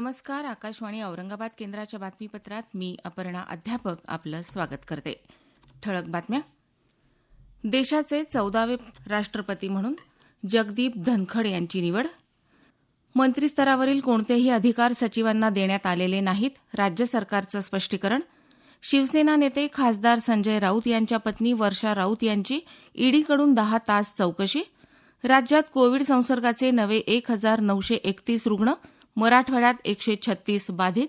नमस्कार आकाशवाणी औरंगाबाद केंद्राच्या बातमीपत्रात मी अपर्णा अध्यापक आपलं स्वागत करते. ठळक बातम्या. देशाचे चौदावे राष्ट्रपती म्हणून जगदीप धनखड यांची निवड. मंत्रीस्तरावरील कोणतेही अधिकार सचिवांना देण्यात आलेले नाहीत राज्य सरकारचं स्पष्टीकरण. शिवसेना नेते खासदार संजय राऊत यांच्या पत्नी वर्षा राऊत यांची ईडीकडून दहा तास चौकशी. राज्यात कोविड संसर्गाचे नवे एक हजार नऊशे एकतीस रुग्ण मराठवाड्यात एकशे छत्तीस बाधित.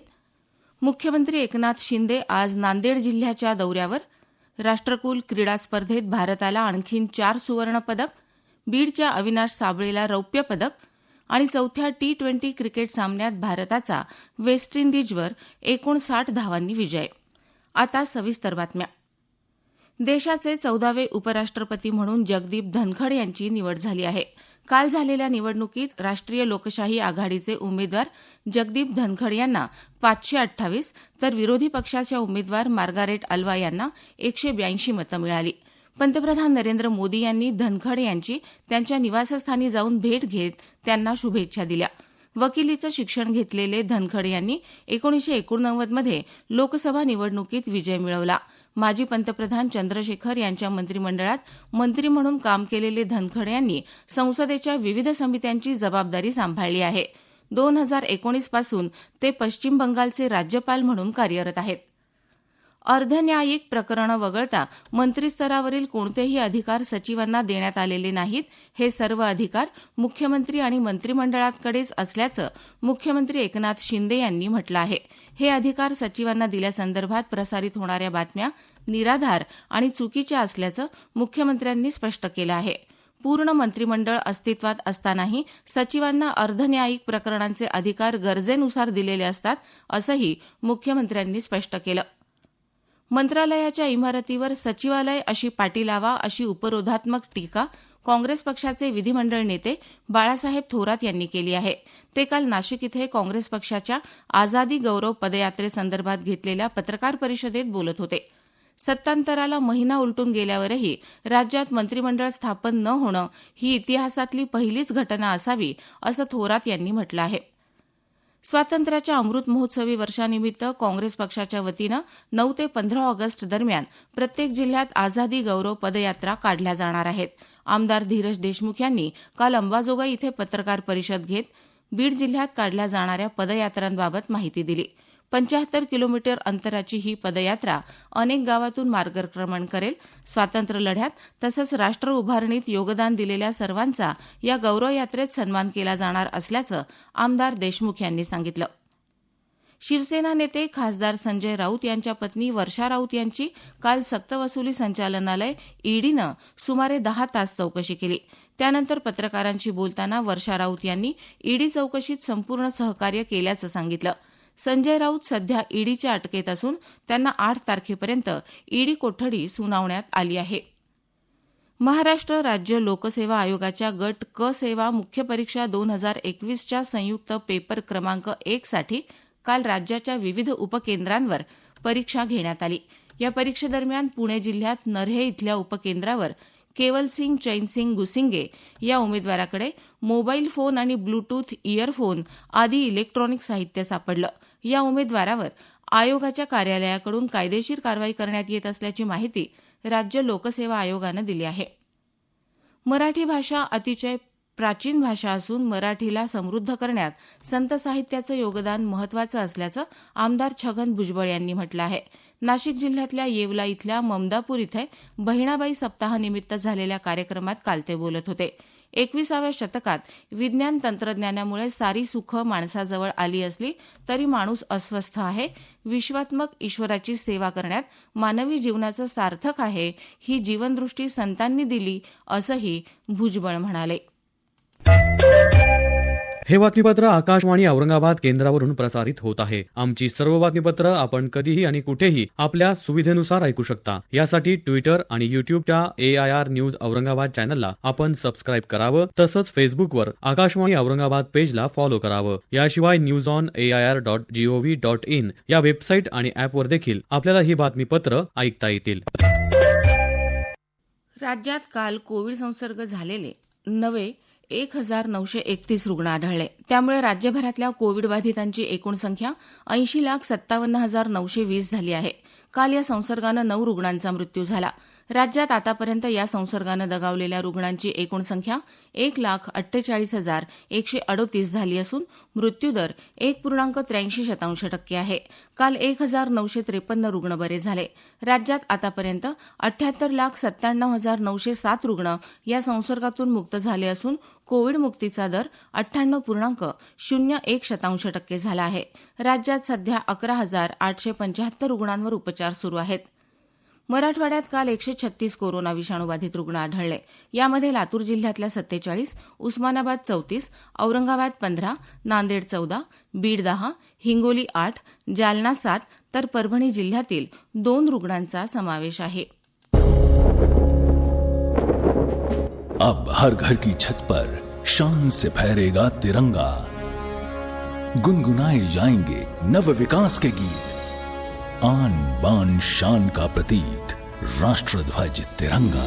मुख्यमंत्री एकनाथ शिंदे आज नांदेड जिल्ह्याच्या दौऱ्यावर. राष्ट्रकुल क्रीडा स्पर्धेत भारताला आणखीन चार सुवर्णपदक बीडच्या अविनाश साबळेला रौप्य पदक आणि चौथ्या टी ट्वेंटी क्रिकेट सामन्यात भारताचा वेस्ट इंडिजवर एकोणसाठ धावांनी विजय. आता सविस्तर बातम्या. देशाचे चौदावे उपराष्ट्रपती म्हणून जगदीप धनखड यांची निवड झाली आहे. काल झालेल्या निवडणुकीत राष्ट्रीय लोकशाही आघाडीचे उमेदवार जगदीप धनखड यांना पाचशे अठ्ठावीस तर विरोधी पक्षाच्या उमेदवार मार्गारेट अल्वा यांना एकशे ब्याऐंशी मतं मिळाली. पंतप्रधान नरेंद्र मोदी यांनी धनखड यांची त्यांच्या निवासस्थानी जाऊन भेट घेत त्यांना शुभेच्छा दिल्या. वकिलीचं शिक्षण घेतलेले धनखड यांनी एकोणीसशे एकोणनव्वदमध्ये लोकसभा निवडणुकीत विजय मिळवला. माजी पंतप्रधान चंद्रशेखर यांच्या मंत्रिमंडळात मंत्री म्हणून काम केलेले धनखड यांनी संसदेच्या विविध समित्यांची जबाबदारी सांभाळली आहे. दोन हजार एकोणीसपासून ते पश्चिम बंगालचे राज्यपाल म्हणून कार्यरत आहेत. अर्धन्यायिक प्रकरणं वगळता मंत्रीस्तरावरील कोणतेही अधिकार सचिवांना देण्यात आलेले नाहीत. हे सर्व अधिकार मुख्यमंत्री आणि मंत्रिमंडळाकडेच असल्याचं मुख्यमंत्री एकनाथ शिंदे यांनी म्हटलं आहे. हे अधिकार सचिवांना दिल्यासंदर्भात प्रसारित होणाऱ्या बातम्या निराधार आणि चुकीच्या असल्याचं मुख्यमंत्र्यांनी स्पष्ट केलं आहे. पूर्ण मंत्रिमंडळ अस्तित्वात असतानाही सचिवांना अर्धन्यायिक प्रकरणांचे अधिकार गरजेनुसार दिलेले असतात असंही मुख्यमंत्र्यांनी स्पष्ट केलं. मंत्रालयाच्या इमारतीवर सचिवालय अशी पाटी लावा अशी उपरोधात्मक टीका काँग्रेस पक्षाचे विधिमंडळ नेते बाळासाहेब थोरात यांनी केली आहे. ते काल नाशिक इथे काँग्रेस पक्षाच्या आझादी गौरव पदयात्रेसंदर्भात घेतलेल्या पत्रकार परिषदेत बोलत होते. सत्तांतराला महिना उलटून गेल्यावरही राज्यात मंत्रिमंडळ स्थापन न होणं ही इतिहासातली पहिलीच घटना असावी असं थोरात यांनी म्हटलं आहे. स्वातंत्र्याच्या अमृत महोत्सवी वर्षानिमित्त काँग्रेस पक्षाच्या वतीनं नऊ ते पंधरा ऑगस्ट दरम्यान प्रत्येक जिल्ह्यात आझादी गौरव पदयात्रा काढल्या जाणार आहेत. आमदार धीरज देशमुख यांनी काल अंबाजोगाई इथे पत्रकार परिषद घेत बीड जिल्ह्यात काढल्या जाणाऱ्या पदयात्रांबाबत माहिती दिली. पंचाहत्तर किलोमीटर अंतराची ही पदयात्रा अनेक गावातून मार्गक्रमण करेल. स्वातंत्र्य लढ्यात तसंच राष्ट्र उभारणीत योगदान दिलेल्या सर्वांचा या गौरव यात्रेत सन्मान केला जाणार असल्याचं आमदार देशमुख यांनी सांगितलं. शिवसेना नेते खासदार संजय राऊत यांच्या पत्नी वर्षा राऊत यांची काल सक्तवसुली संचालनालय ईडीनं सुमारे दहा तास चौकशी केली. त्यानंतर पत्रकारांशी बोलताना वर्षा राऊत यांनी ईडी चौकशीत संपूर्ण सहकार्य केल्याचं सांगितलं. संजय राऊत सध्या ईडीच्या अटकेत असून त्यांना आठ तारखेपर्यंत ईडी कोठडी सुनावण्यात आली आहे. महाराष्ट्र राज्य लोकसेवा आयोगाच्या गट क सेवा मुख्य परीक्षा दोन हजार एकवीसच्या संयुक्त पेपर क्रमांक एकसाठी काल राज्याच्या विविध उपकेंद्रांवर परीक्षा घेण्यात आली. या परीक्षेदरम्यान पुणे जिल्ह्यात नर्हे इथल्या उपकेंद्रावर केवलसिंग चैनसिंग गुसिंगे या उमेदवाराकडे मोबाईल फोन आणि ब्लूटूथ इयरफोन आदी इलेक्ट्रॉनिक साहित्य सापडलं. या उमेदवारावर आयोगाच्या कार्यालयाकडून कायदेशीर कारवाई करण्यात येत असल्याची माहिती राज्य लोकसेवा आयोगानं दिली आहे. मराठी भाषा अतिशय प्राचीन भाषा असून मराठीला समृद्ध करण्यात संत साहित्याचं योगदान महत्वाचं असल्याचं आमदार छगन भुजबळ यांनी म्हटलं आहे. नाशिक जिल्ह्यातल्या येवला इथल्या ममदापूर इथे बहिणाबाई सप्ताहानिमित्त झालेल्या कार्यक्रमात काल ते बोलत होते. एकविसाव्या शतकात विज्ञान तंत्रज्ञानामुळे सारी सुख माणसाजवळ आली असली तरी माणूस अस्वस्थ आहे. विश्वात्मक ईश्वराची सेवा करण्यात मानवी जीवनाचं सार्थक आहे. ही जीवनदृष्टी संतांनी दिली असंही भुजबळ म्हणाले. हे बातमीपत्र आकाशवाणी औरंगाबाद केंद्रावरून प्रसारित होत आहे. आमची सर्व बातमीपत्र आपण कधीही आणि कुठेही आपल्या सुविधेनुसार ऐकू शकता. यासाठी ट्विटर आणि युट्यूबच्या A I R news Aurangabad चॅनलला आपण सबस्क्राईब करावं तसंच फेसबुकवर आकाशवाणी औरंगाबाद पेजला फॉलो करावं. याशिवाय news on A I R dot G O V dot in या वेबसाईट आणि ऍपवर देखील आपल्याला ही बातमीपत्र ऐकता येतील. राज्यात काल कोविड संसर्ग झालेले नवे एक हजार नऊशे एकतीस रुग्ण आढळले. त्यामुळे राज्यभरातल्या कोविडबाधितांची एकूण संख्या ऐंशी लाख सत्तावन्न हजार नऊशे वीस झाली आहे. काल या संसर्गानं नऊ रुग्णांचा मृत्यू झाला. राज्यात आतापर्यंत या संसर्गानं दगावलेल्या रुग्णांची एकूण संख्या एक लाख अठ्ठेचाळीस हजार एकशे अडोतीस झाली असून मृत्यूदर एक पूर्णांक त्र्याऐंशी शतांश टक्के आहे. काल एक हजार नऊशे त्रेपन्न रुग्ण बरे झाले. राज्यात आतापर्यंत अठ्याहत्तर लाख सत्त्याण्णव हजार नऊशे सात रुग्ण या संसर्गातून मुक्त झाले असून कोविड मुक्तीचा दर अठ्ठ्याण्णव पूर्णांक शून्य एक शतांश टक्के झाला आहे. राज्यात सध्या अकरा हजार आठशे पंच्याहत्तर रुग्णांवर उपचार सुरू आहेत. मराठवाड्यात काल एकशे छत्तीस कोरोना विषाणूबाधित रुग्ण आढळले. यामध्ये लातूर जिल्ह्यातल्या सत्तेचाळीस उस्मानाबाद चौतीस औरंगाबाद पंधरा नांदेड चौदा बीड दहा हिंगोली आठ जालना सात तर परभणी जिल्ह्यातील दोन रुग्णांचा समावेश आहे. अब हर घर की छत पर शान से फहरेगा तिरंगा। गुनगुनाए जाएंगे नव विकास के गीत। आन बान शान का प्रतीक, राष्ट्रध्वज तिरंगा।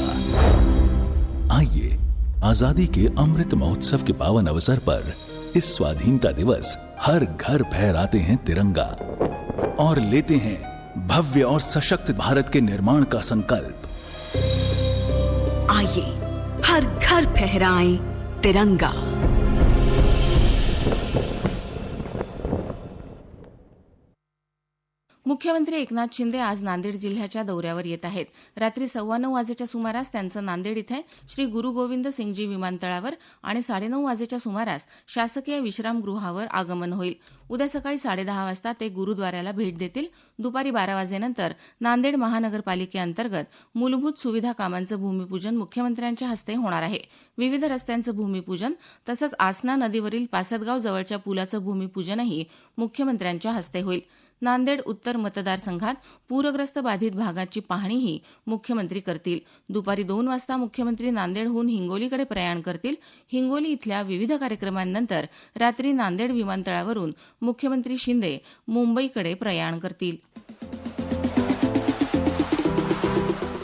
आइए, आज़ादी के अमृत महोत्सव के पावन अवसर पर इस स्वाधीनता दिवस हर घर फहराते हैं तिरंगा और लेते हैं भव्य और सशक्त भारत के निर्माण का संकल्प। आइए, हर घर फहराएँ तिरंगा। मुख्यमंत्री एकनाथ शिंदे आज नांदेड जिल्ह्याच्या दौऱ्यावर येत आहेत. रात्री सव्वा नऊ वाजेच्या सुमारास त्यांचं नांदेड इथे श्री गुरु गोविंद सिंगजी विमानतळावर आणि साडेनऊ वाजेच्या सुमारास शासकीय विश्रामगृहावर आगमन होईल. उद्या सकाळी साडेदहा वाजता ते गुरुद्वाराला भेट देतील. दुपारी बारा वाजेनंतर नांदेड महानगरपालिकेअंतर्गत मूलभूत सुविधा कामांचं भूमिपूजन मुख्यमंत्र्यांच्या हस्ते होणार आहे. विविध रस्त्यांचं भूमिपूजन तसंच आसना नदीवरील पासदगाव जवळच्या पुलाचं भूमिपूजनही मुख्यमंत्र्यांच्या हस्ते होईल. नांदेड उत्तर मतदारसंघात पूरग्रस्त बाधित भागाची पाहणीही मुख्यमंत्री करतील. दुपारी दोन वाजता मुख्यमंत्री नांदेडहून हिंगोलीकडे प्रयाण करतील. हिंगोली इथल्या विविध कार्यक्रमांनंतर रात्री नांदेड विमानतळावरून मुख्यमंत्री शिंदे मुंबईकडे प्रयाण करतील.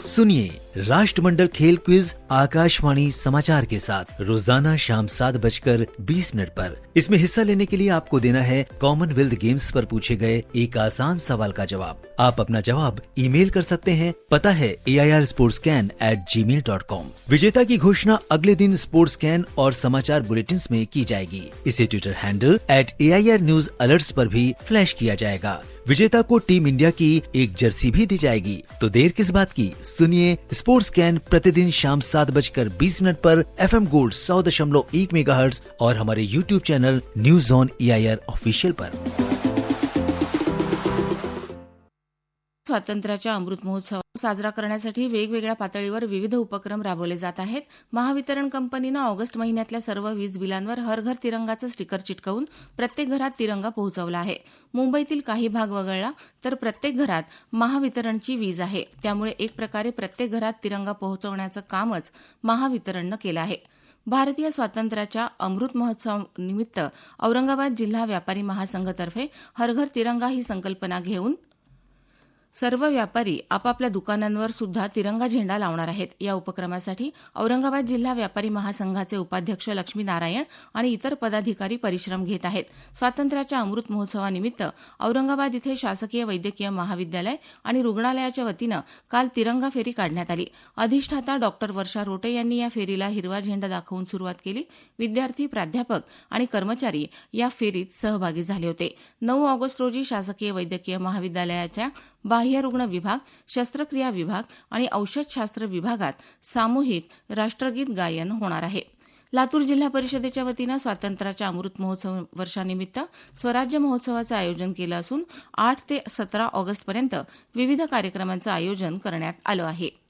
सुनिये राष्ट्रमंडल खेल क्विज आकाशवाणी समाचार के साथ रोज़ाना शाम सात बजकर बीस मिनट पर। इसमें हिस्सा लेने के लिए आपको देना है कॉमनवेल्थ गेम्स पर पूछे गए एक आसान सवाल का जवाब। आप अपना जवाब ईमेल कर सकते हैं। पता है A I R sports can at Gmail dot com विजेता की घोषणा अगले दिन स्पोर्ट्स कैन और समाचार बुलेटिन में की जाएगी। इसे Twitter handle at A I R news alert आरोप भी फ्लैश किया जाएगा। विजेता को टीम इंडिया की एक जर्सी भी दी जाएगी। तो देर किस बात की? सुनिए स्पोर्ट्स कैन प्रतिदिन शाम सात बजकर बीस मिनट पर एफ एम गोल्ड सौ दशमलव एक मेगा और हमारे YouTube channel news on A I R official पर। स्वातंत्र्याच्या अमृत महोत्सव साजरा करण्यासाठी वेगवेगळ्या पातळीवर विविध उपक्रम राबवले जात आहेत. महावितरण कंपनीनं ऑगस्ट महिन्यातल्या सर्व वीज बिलांवर हर घर तिरंगाचं स्टिकर चिटकवून प्रत्येक घरात तिरंगा पोहोचवला आहे. मुंबईतील काही भाग वगळला तर प्रत्येक घरात महावितरणची वीज आहे. त्यामुळे एक प्रकारे प्रत्येक घरात तिरंगा पोहोचवण्याचं कामच महावितरणनं केलं आहे. भारतीय स्वातंत्र्याच्या अमृत महोत्सवानिमित्त औरंगाबाद जिल्हा व्यापारी महासंघतर्फे हर घर तिरंगा ही संकल्पना घेऊन सर्व व्यापारी आपापल्या दुकानांवर सुद्धा तिरंगा झेंडा लावणार आहेत. या उपक्रमासाठी औरंगाबाद जिल्हा व्यापारी महासंघाचे उपाध्यक्ष लक्ष्मी नारायण आणि इतर पदाधिकारी परिश्रम घेत आहेत. स्वातंत्र्याच्या अमृत महोत्सवानिमित्त औरंगाबाद इथे शासकीय वैद्यकीय महाविद्यालय आणि रुग्णालयाच्या वतीनं काल तिरंगा फेरी काढण्यात आली. अधिष्ठाता डॉक्टर वर्षा रोटे यांनी या फेरीला हिरवा झेंडा दाखवून सुरुवात केली. विद्यार्थी प्राध्यापक आणि कर्मचारी या फेरीत सहभागी झाले होते. नऊ ऑगस्ट रोजी शासकीय वैद्यकीय महाविद्यालयाच्या बाह्य रुग्ण विभाग शस्त्रक्रिया विभाग आणि औषधशास्त्र विभागात सामूहिक राष्ट्रगीत गायन होणार आहे. लातूर जिल्हा परिषदेच्या वतीनं स्वातंत्र्याच्या अमृत महोत्सव वर्षानिमित्त स्वराज्य महोत्सवाचं आयोजन केलं असून आठ ते सतरा ऑगस्टपर्यंत विविध कार्यक्रमांचं आयोजन करण्यात आलं आहे.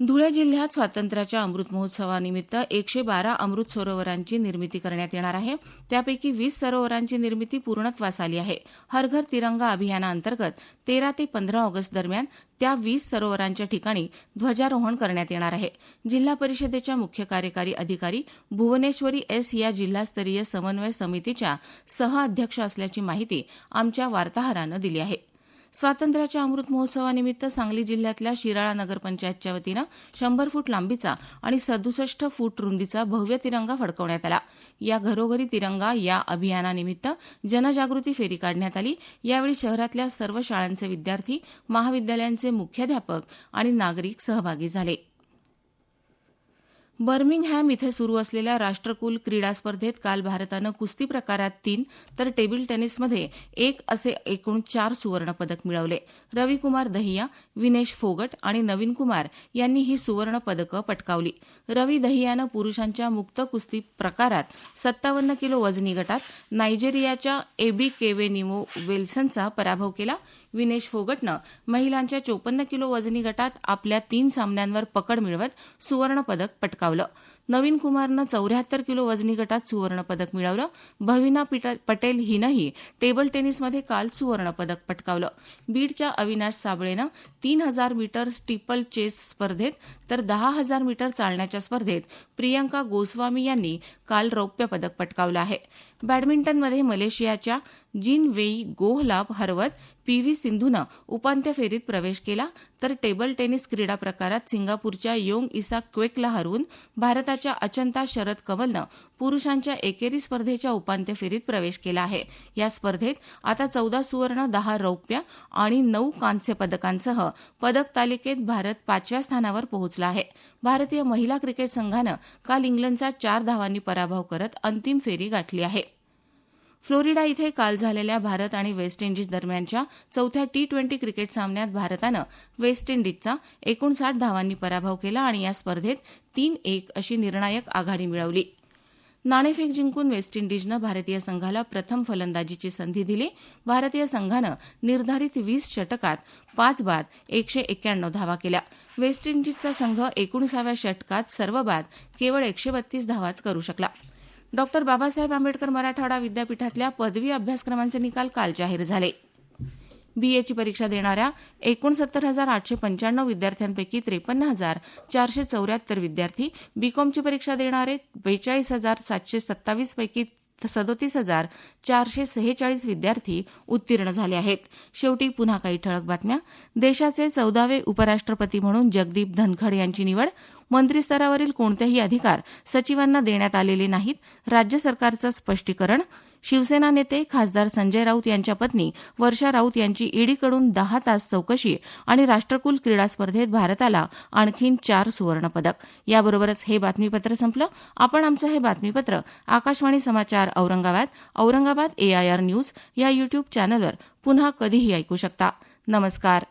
धुळे जिल्ह्यात स्वातंत्र्याच्या अमृत महोत्सवानिमित्त एकशे बारा अमृत सरोवरांची निर्मिती करण्यात येणार आहे. त्यापैकी वीस सरोवरांची निर्मिती पूर्णत्वास आली आहे. हर घर तिरंगा अभियानाअंतर्गत तेरा ते पंधरा ऑगस्ट दरम्यान त्या वीस सरोवरांच्या ठिकाणी ध्वजारोहण करण्यात येणार आहे. जिल्हा परिषदेच्या मुख्य कार्यकारी अधिकारी भुवनेश्वरी एस या जिल्हास्तरीय समन्वय समितीच्या सहअध्यक्ष असल्याची माहिती आमच्या वार्ताहरानं दिली आहे. स्वातंत्र्याच्या अमृत महोत्सवानिमित्त सांगली जिल्ह्यातल्या शिराळा नगरपंचायतच्या वतीनं शंभर फूट लांबीचा आणि सदुसष्ट फूट रुंदीचा भव्य तिरंगा फडकवण्यात आला. या घरोघरी तिरंगा या अभियानानिमित्त जनजागृती फेरी काढण्यात आली. यावेळी शहरातल्या सर्व शाळांचे विद्यार्थी महाविद्यालयांचे मुख्याध्यापक आणि नागरिक सहभागी झाले. बर्मिंगहॅम इथे सुरू असलेल्या राष्ट्रकुल क्रीडा स्पर्धेत काल भारतानं कुस्ती प्रकारात तीन तर टेबल टेनिसमध्ये एक असे एकूण चार सुवर्ण पदक मिळवले. रविकुमार दहिया विनेश फोगट आणि नवीन कुमार यांनी ही सुवर्ण पदकं पटकावली. रवी दहियानं पुरुषांच्या मुक्त कुस्ती प्रकारात सत्तावन्न किलो वजनी गटात नायजेरियाच्या एबी केवेनिमो वेल्सनचा पराभव केला. विनेश फोगटनं महिलांच्या चोपन्न किलो वजनी गटात आपल्या तीन सामन्यांवर पकड मिळवत सुवर्णपदक पटकावलं. नवीन कुमारनं चौऱ्याहत्तर किलो वजनी गटात सुवर्ण पदक मिळवलं. भविना पिट- पटेल हिनंही टेबल टेनिसमध्ये काल सुवर्ण पदक पटकावलं. बीडच्या अविनाश साबळेनं तीन हजार मीटर स्टीपल चेस स्पर्धेत तर दहा हजार मीटर चालण्याच्या स्पर्धेत प्रियंका गोस्वामी यांनी काल रौप्य पदक पटकावलं आहे. बॅडमिंटनमध्ये मलेशियाच्या जिन वेई गोहला हरवत पी व्ही सिंधूनं उपांत्य फेरीत प्रवेश केला. तर टेबल टेनिस क्रीडा प्रकारात सिंगापूरच्या योंग इसा क्वेकला हरवून भारताच्या अचंता शरद कमलनं पुरुषांच्या एकेरी स्पर्धेच्या उपांत्य फेरीत प्रवेश केला आहे. या स्पर्धेत आता चौदा सुवर्ण दहा रौप्य आणि नऊ कांस्य पदकांसह पदक तालिकेत भारत पाचव्या स्थानावर पोहोचला आहे. भारतीय महिला क्रिकेट संघानं काल इंग्लंडचा चार धावांनी पराभव करत अंतिम फेरी गाठली आहे. फ्लोरिडा इथे काल झालेल्या भारत आणि वेस्ट इंडिज दरम्यानच्या चौथ्या टी ट्वेंटी क्रिकेट सामन्यात भारतानं वेस्ट इंडिजचा एकोणसाठ धावांनी पराभव केला आणि या स्पर्धेत तीन एक अशी निर्णायक आघाडी मिळवली. नाणेफेक जिंकून वेस्ट इंडिजनं भारतीय संघाला प्रथम फलंदाजीची संधी दिली. भारतीय संघानं निर्धारित वीस षटकात पाच बाद एकशे एक्क्याण्णव धावा केल्या. वेस्ट इंडिजचा संघ एकोणीसाव्या षटकात सर्व बाद केवळ एकशे बत्तीस धावाच करू शकला. डॉक्टर बाबासाहेब आंबेडकर मराठवाडा विद्यापीठातल्या पदवी अभ्यासक्रमांचे निकाल काल जाहीर झाले. बीएची परीक्षा देणाऱ्या एकोणसत्तर हजार आठशे पंच्याण्णव विद्यार्थ्यांपैकी त्रेपन्न हजार चारशे चौऱ्याहत्तर विद्यार्थी बीकॉमची परीक्षा देणारे बेचाळीस हजार सातशे सत्तावीस पैकी सदोतीस हजार चारशे सेहेचाळीस विद्यार्थी उत्तीर्ण झाले आहेत. शेवटी पुन्हा काही ठळक बातम्या. देशाचे चौदावे उपराष्ट्रपती म्हणून जगदीप धनखड यांची निवड. मंत्रीस्तरावरील कोणतेही अधिकार सचिवांना देण्यात आलेले नाहीत. राज्य सरकारचं स्पष्टीकरण. शिवसेना नेते खासदार संजय राऊत यांच्या पत्नी वर्षा राऊत यांची ईडीकडून दहा तास चौकशी आणि राष्ट्रकुल क्रीडा स्पर्धेत भारताला आणखीन चार सुवर्णपदक. याबरोबरच हे बातमीपत्र संपलं. आपण आमचं हे बातमीपत्र आकाशवाणी समाचार औरंगाबाद औरंगाबाद एआयआर न्यूज या युट्यूब चॅनलवर पुन्हा कधीही ऐकू शकता. नमस्कार.